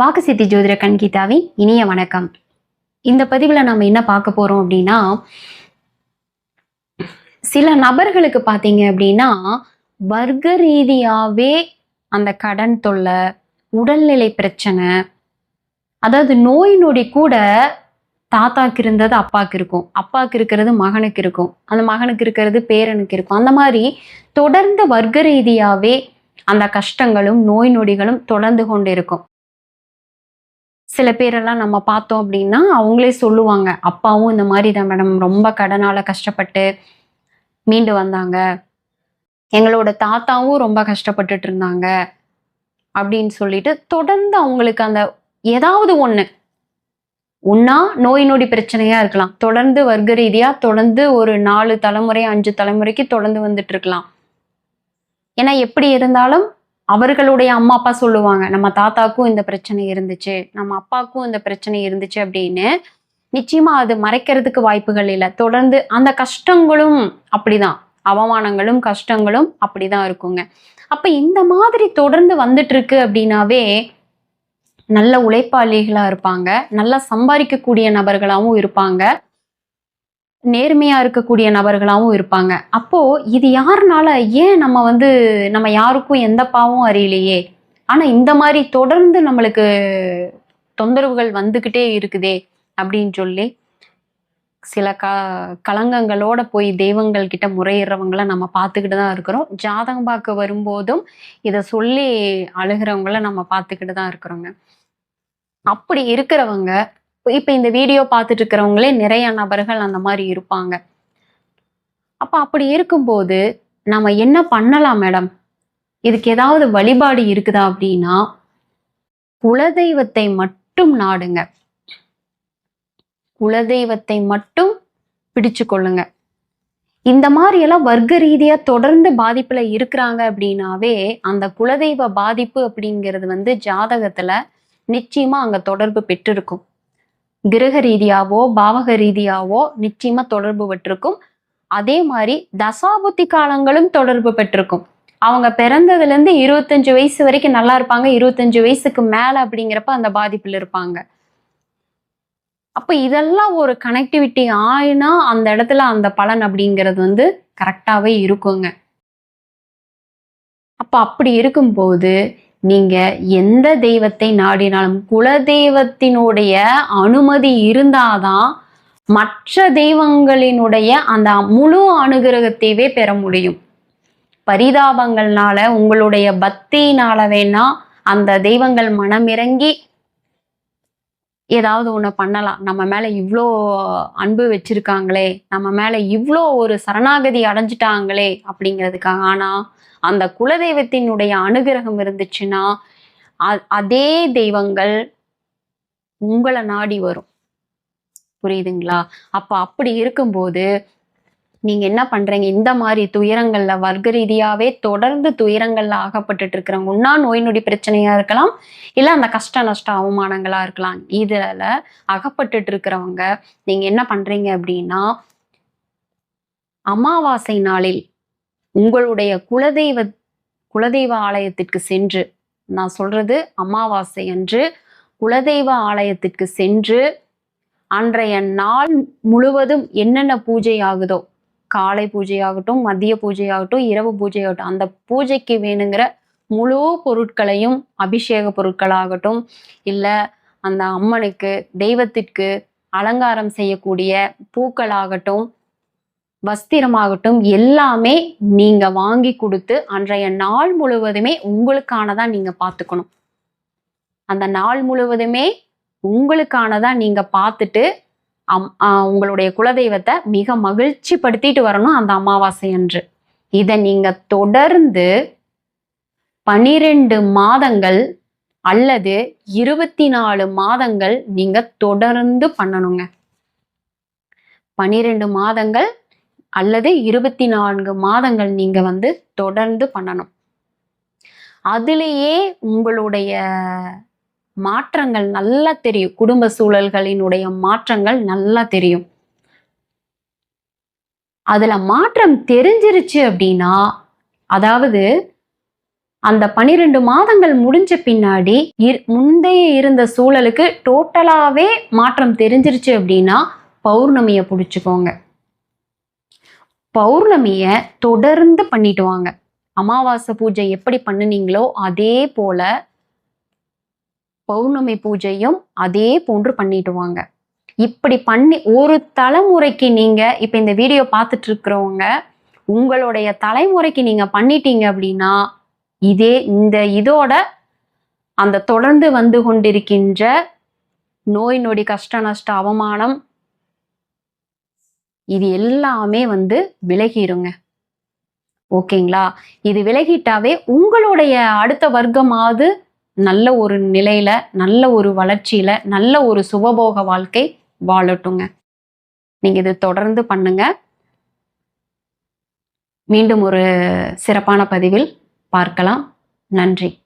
வாக்கு சித்தி ஜோதிட கண்கீதாவின் இனிய வணக்கம். இந்த பதிவில் நம்ம என்ன பார்க்க போறோம் அப்படின்னா சில நபர்களுக்கு பார்த்தீங்க அப்படின்னா வர்க்க ரீதியாவே அந்த கடன் தொல்லை உடல்நிலை பிரச்சனை அதாவது நோய் நொடி கூட தாத்தாக்கு இருந்தது அப்பாவுக்கு இருக்கும். அப்பாவுக்கு இருக்கிறது மகனுக்கு இருக்கும். அந்த மகனுக்கு இருக்கிறது பேரனுக்கு இருக்கும். அந்த மாதிரி தொடர்ந்து வர்க்க ரீதியாவே அந்த கஷ்டங்களும் நோய் நொடிகளும் தொடர்ந்து கொண்டு இருக்கும் சில பேரெல்லாம் நம்ம பார்த்தோம் அப்படின்னா அவங்களே சொல்லுவாங்க. அப்பாவும் இந்த மாதிரி தான் மேடம் ரொம்ப கடனால கஷ்டப்பட்டு மீண்டு வந்தாங்க. எங்களோட தாத்தாவும் ரொம்ப கஷ்டப்பட்டுட்டு இருந்தாங்க அப்படின்னு சொல்லிட்டு தொடர்ந்து அவங்களுக்கு அந்த ஏதாவது ஒன்று ஒன்னா நோய் நொடி பிரச்சனையா இருக்கலாம். தொடர்ந்து வர்க்க ரீதியா தொடர்ந்து ஒரு நாலு தலைமுறை அஞ்சு தலைமுறைக்கு தொடர்ந்து வந்துட்டு இருக்கலாம். ஏன்னா எப்படி இருந்தாலும் அவர்களுடைய அம்மா அப்பா சொல்லுவாங்க நம்ம தாத்தாக்கும் இந்த பிரச்சனை இருந்துச்சு நம்ம அப்பாவுக்கும் இந்த பிரச்சனை இருந்துச்சு அப்படின்னு. நிச்சயமா அது மறைக்கிறதுக்கு வாய்ப்புகள் இல்லை. தொடர்ந்து அந்த கஷ்டங்களும் அப்படிதான். அவமானங்களும் கஷ்டங்களும் அப்படிதான் இருக்குங்க. அப்ப இந்த மாதிரி தொடர்ந்து வந்துட்டு இருக்கு அப்படின்னாவே நல்ல உழைப்பாளிகளா இருப்பாங்க நல்லா சம்பாதிக்கக்கூடிய நபர்களாகவும் இருப்பாங்க. நேர்மையா இருக்கக்கூடிய நபர்களாகவும் இருப்பாங்க. அப்போ இது யாருனால? ஏன் நம்ம வந்து நம்ம யாருக்கும் எந்த பாவம் அறியலையே? ஆனா இந்த மாதிரி தொடர்ந்து நம்மளுக்கு தொந்தரவுகள் வந்துக்கிட்டே இருக்குதே அப்படின்னு சொல்லி சில க களங்கங்களோட போய் தெய்வங்கள் கிட்ட முறையிடுறவங்கள நம்ம பார்த்துக்கிட்டு தான் இருக்கிறோம். ஜாதகம் பார்க்க வரும்போதும் இதை சொல்லி அழுகிறவங்கள நம்ம பார்த்துக்கிட்டு தான் இருக்கிறோங்க. அப்படி இருக்கிறவங்க இப்போ இந்த வீடியோ பார்த்துட்டு இருக்கிறவங்களே நிறைய நபர்கள் அந்த மாதிரி இருப்பாங்க. அப்போ அப்படி இருக்கும்போது நம்ம என்ன பண்ணலாம் மேடம்? இதுக்கு ஏதாவது வழிபாடு இருக்குதா அப்படின்னா குலதெய்வத்தை மட்டும் நாடுங்க. குலதெய்வத்தை மட்டும் பிடிச்சு கொள்ளுங்க. இந்த மாதிரி எல்லாம் வர்க்க ரீதியா தொடர்ந்து பாதிப்புல இருக்கிறாங்க அப்படின்னாவே அந்த குலதெய்வ பாதிப்பு அப்படிங்கிறது வந்து ஜாதகத்துல நிச்சயமா அங்க தொடர்பு பெற்றிருக்கும். கிரக ரீதியாவோ பாவக ரீதியாவோ நிச்சயமா தொடர்பு பெற்றிருக்கும். அதே மாதிரி தசாபுத்தி காலங்களும் தொடர்பு பெற்றிருக்கும். அவங்க பிறந்ததுல இருந்து இருபத்தஞ்சு வயசு வரைக்கும் நல்லா இருப்பாங்க. இருபத்தஞ்சு வயசுக்கு மேல அப்படிங்கிறப்ப அந்த பாதிப்புல இருப்பாங்க. அப்ப இதெல்லாம் ஒரு கனெக்டிவிட்டி ஆயினா அந்த இடத்துல அந்த பலன் அப்படிங்கிறது வந்து கரெக்டாவே இருக்குங்க. அப்ப அப்படி இருக்கும்போது நீங்கள் எந்த தெய்வத்தை நாடினாலும் குலதெய்வத்தினுடைய அனுமதி இருந்தாதான் மற்ற தெய்வங்களினுடைய அந்த முழு அனுகிரகத்தையே பெற முடியும். பரிதாபங்கள்னால உங்களுடைய பக்தியினால வேணா அந்த தெய்வங்கள் மனமிறங்கி ஏதாவது ஒன்று பண்ணலாம். நம்ம மேல இவ்வளோ அன்பு வச்சிருக்காங்களே நம்ம மேல இவ்வளோ ஒரு சரணாகதி அடைஞ்சிட்டாங்களே அப்படிங்கிறதுக்காக. ஆனா அந்த குலதெய்வத்தினுடைய அனுகிரகம் இருந்துச்சுன்னா அ- அதே தெய்வங்கள் உங்களை நாடி வரும். புரியுதுங்களா? அப்போ அப்படி இருக்கும்போது நீங்க என்ன பண்றீங்க? இந்த மாதிரி துயரங்கள்ல வர்க்க ரீதியாவே தொடர்ந்து துயரங்கள்ல ஆகப்பட்டுட்டு இருக்கிறவங்க ஒன்னா நோய் நொடி பிரச்சனையா இருக்கலாம் இல்ல அந்த கஷ்ட நஷ்ட அவமானங்களா இருக்கலாம். இதுல அகப்பட்டுட்டு இருக்கிறவங்க நீங்க என்ன பண்றீங்க அப்படின்னா அமாவாசை நாளில் உங்களுடைய குலதெய்வ குலதெய்வ ஆலயத்திற்கு சென்று நான் சொல்றது அமாவாசை அன்று குலதெய்வ ஆலயத்திற்கு சென்று அன்றைய நாள் முழுவதும் என்னென்ன பூஜை ஆகுதோ காலை பூஜையாகட்டும் மதிய பூஜையாகட்டும் இரவு பூஜையாகட்டும் அந்த பூஜைக்கு வேணுங்கிற முழு பொருட்களையும் அபிஷேக பொருட்களாகட்டும் இல்லை அந்த அம்மனுக்கு தெய்வத்திற்கு அலங்காரம் செய்யக்கூடிய பூக்களாகட்டும் வஸ்திரமாகட்டும் எல்லாமே நீங்க வாங்கி கொடுத்து அன்றைய நாள் முழுவதுமே உங்களுக்கானதா நீங்க பார்த்துக்கணும் அந்த நாள் முழுவதுமே உங்களுக்கானதா நீங்க பார்த்துட்டு உங்களுடைய குலதெய்வத்தை மிக மகிழ்ச்சி படுத்திட்டு வரணும் அந்த அமாவாசை அன்று. இதை நீங்க தொடர்ந்து பனிரெண்டு மாதங்கள் அல்லது இருபத்தி நாலு மாதங்கள் நீங்க தொடர்ந்து பண்ணணுங்க. பனிரெண்டு மாதங்கள் அல்லது இருபத்தி நான்கு மாதங்கள் நீங்க வந்து தொடர்ந்து பண்ணணும். அதுலேயே உங்களுடைய மாற்றங்கள் நல்லா தெரியும். குடும்ப சூழல்களினுடைய மாற்றங்கள் நல்லா தெரியும். அதுல மாற்றம் தெரிஞ்சிருச்சு அப்படின்னா அதாவது அந்த பனிரெண்டு மாதங்கள் முடிஞ்ச பின்னாடி முந்தைய இருந்த சூழலுக்கு டோட்டலாவே மாற்றம் தெரிஞ்சிருச்சு அப்படின்னா பௌர்ணமியை பிடிச்சிக்கோங்க. பௌர்ணமிய தொடர்ந்து பண்ணிட்டு வாங்க. அமாவாசை பூஜை எப்படி பண்ணுனீங்களோ அதே போல பௌர்ணமி பூஜையும் அதே போன்று பண்ணிட்டு வாங்க. இப்படி பண்ணி ஒரு தலைமுறைக்கு நீங்க இப்ப இந்த வீடியோ பார்த்துட்டு இருக்கிறவங்க உங்களுடைய தலைமுறைக்கு நீங்க பண்ணிட்டீங்க அப்படின்னா இதே இந்த இதோட அந்த தொடர்ந்து வந்து கொண்டிருக்கின்ற நோய் நொடி கஷ்ட நஷ்ட அவமானம் இது எல்லாமே வந்து விலகிடுங்க ஓகேங்களா? இது விலகிட்டாவே உங்களுடைய அடுத்த வர்க்கமாவது நல்ல ஒரு நிலையில நல்ல ஒரு வளர்ச்சியில நல்ல ஒரு சுபபோக வாழ்க்கை வாழட்டுங்க. நீங்க இது தொடர்ந்து பண்ணுங்க. மீண்டும் ஒரு சிறப்பான பதிவில் பார்க்கலாம். நன்றி.